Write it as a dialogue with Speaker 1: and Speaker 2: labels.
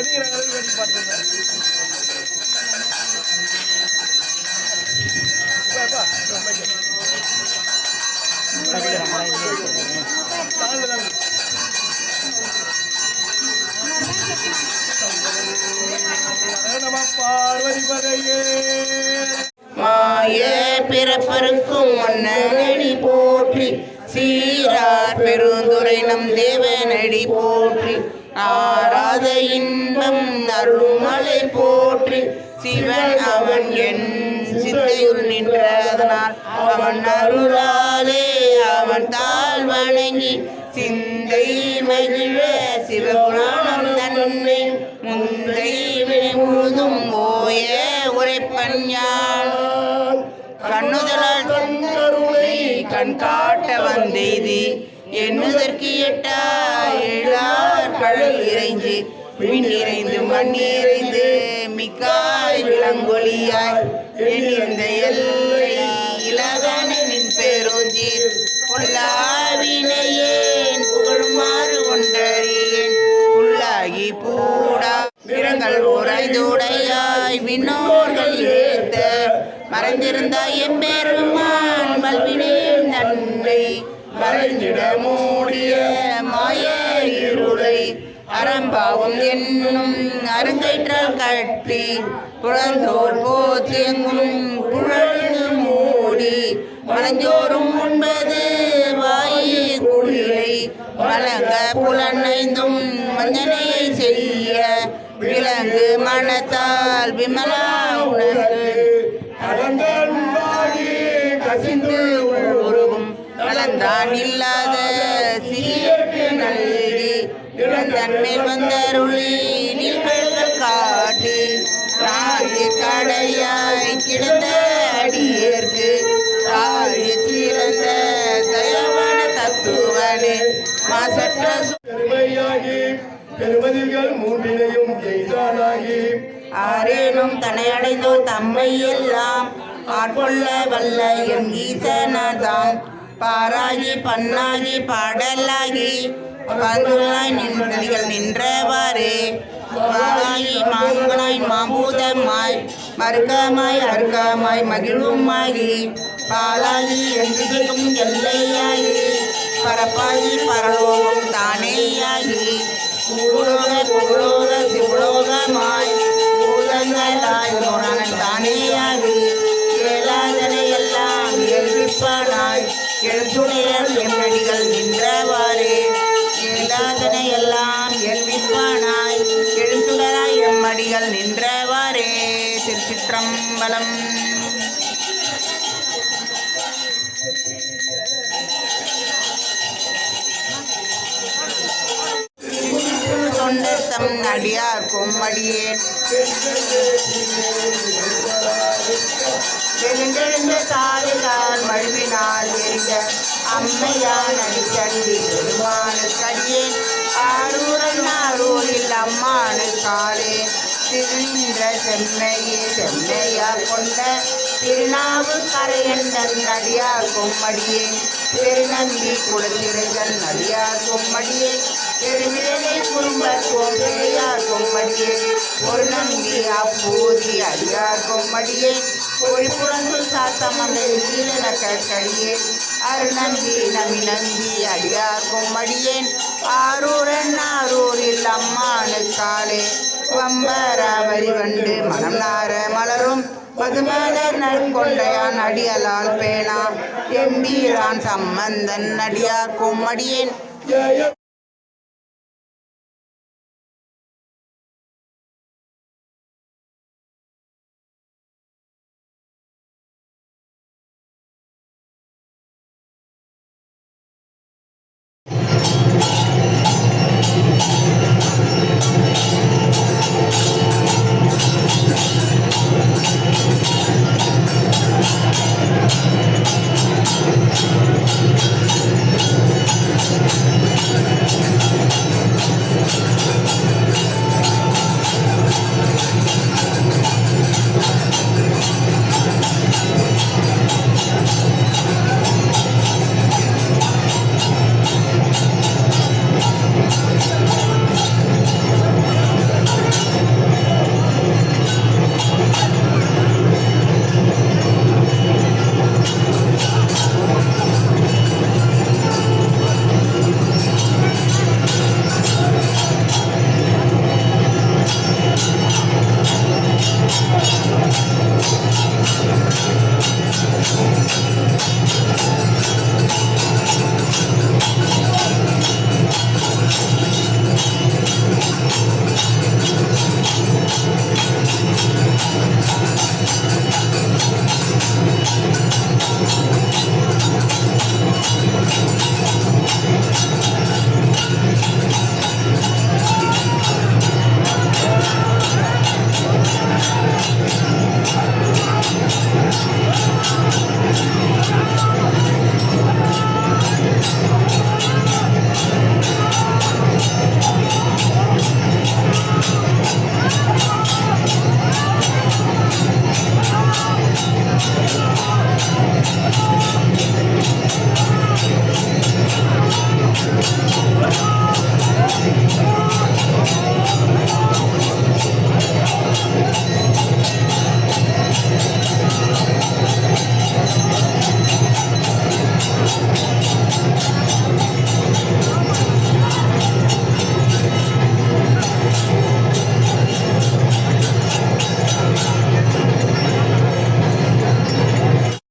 Speaker 1: படிக்கிற அளவுக்கு பார்த்துருந்தேன் நம பார்வதி பதையே
Speaker 2: பிறப்பருக்கும் மன்னனடி போற்றி சீரார் பெருந்துரை நம் தேவனடி போற்றி. ஆராத இன்பம் அருள்மலை போற்றி சிவன் அவன் என் சித்தையுள் நின்றதனால் அவன் அருளாலே அவன் தாழ் வணங்கி சிந்தை மகிழ சிவபுராணம் தன்னை முந்தை முழுதும் ஓய உரைப்பன் கண்ணுதலால் கண் காட்ட வந்தெய்தி எண்ணுதற்கு எட்டா எழார் கடல் இறைஞ்சு. விண் இறைந்து மண் இறைந்து மிக்காய் விளங்கொலியாய் எண்ணிருந்த எல்லை இலகனின் பேரோஞ்சி. பொல்லாவினையேன் புகழுமாறு கொண்டறியேன் உள்ளாகி பூடா நிறங்கள் உரைந்துடையாய் விண்ணோர்கள் ஏத்த மறைந்திருந்தாய் எம்பே மறைந்திட மூடிய மாய இருளை அறம்பாவும் என்னும் அருங்கயிற்றால் கட்டி புலந்தோர் போத்தெங்கும் குழல் மூடி மலஞ்சோறும் உண்பது வாயு குளிரை மலங்க புலனைந்தும் மஞ்சனை செய்ய விலங்கு மனத்தால் விமலா உணர்வு
Speaker 1: அலங்கன்பாடி
Speaker 2: கசிந்து நலந்தான் இல்லாத சிறியற்கு நல்கி இளந்தன்மேல் வந்தருளி நீழ்கள் காட்டி ராகி கடையாய் கிடந்த அடியேற்கு தாழி சிறந்த தயவான தத்துவனே மாசற்ற
Speaker 1: பெருமையாகி பெருமதிகள் மூன்றினையும் எய்தானாகி.
Speaker 2: ஆரேனும் தன்னை அடைந்தோர் தம்மை எல்லாம் ஆட்கொள்ள வல்ல எம் ஈசனதாம் பாராகி பண்ணாகி பாடலாகி பந்துலாய் நின்றடிகள் நின்றவாறே. வாகி மாங்கனாய் மாம்பூதமாய் மருக்கமாய் அருக்கமாய் மகிழ்வுமாகி பாலாகி எந்திரிக்கும் எல்லையாகி. பரப்பாகி பரலோகம் தானேயாகி. பூலோக பூலோக சிவலோகமாய் பூதங்களாய் முரணன் எழுப்பிப்பானாய் எம்மடிகள் நின்றவாறே. ஏலாதனை எல்லாம் எழுப்பிப்பானாய் எழுந்துடராய் எம்மடிகள் நின்றவாறே. திருச்சிற்றம்பலம். தொண்டர் தம் அடியார் கொம்மடியேன் எழுந்தெழுந்த தாளினால் மழுவினால் எரிந்த அம்மையான் அடிக்கடி பெருமானுக்கடியேன் ஆரூரன் ஆரூரில் அம்மானு காலே. திருநின்ற செம்மையே செம்மையா கொண்ட திருநாவு கரையண்டன் அடியார் கொம்மடியே. பெருநந்தி குலத்திரைதன் அடியார் கொம்மடியே. பெருமிழலை குறும்ப கோம்பையார் கொம்மடியே. ஒரு நந்தி அப்பூதி அடியார் கொம்மடியே. ஒழிப்புழந்து சாத்தம் அந்த வீரன கடியே அருநம்பி நம்பி நம்பி அடியார் கொம்மடியேன். ஆரூரன் ஆரூரில் அம்மானு காலே. வம்பராவரி வண்டு மனம் நார மலரும். பதுமலர் நற்கொண்டையான் அடியலால் பேனா எம்பீரான் சம்பந்தன் அடியார் கொம்மடியேன்.
Speaker 1: consciousness.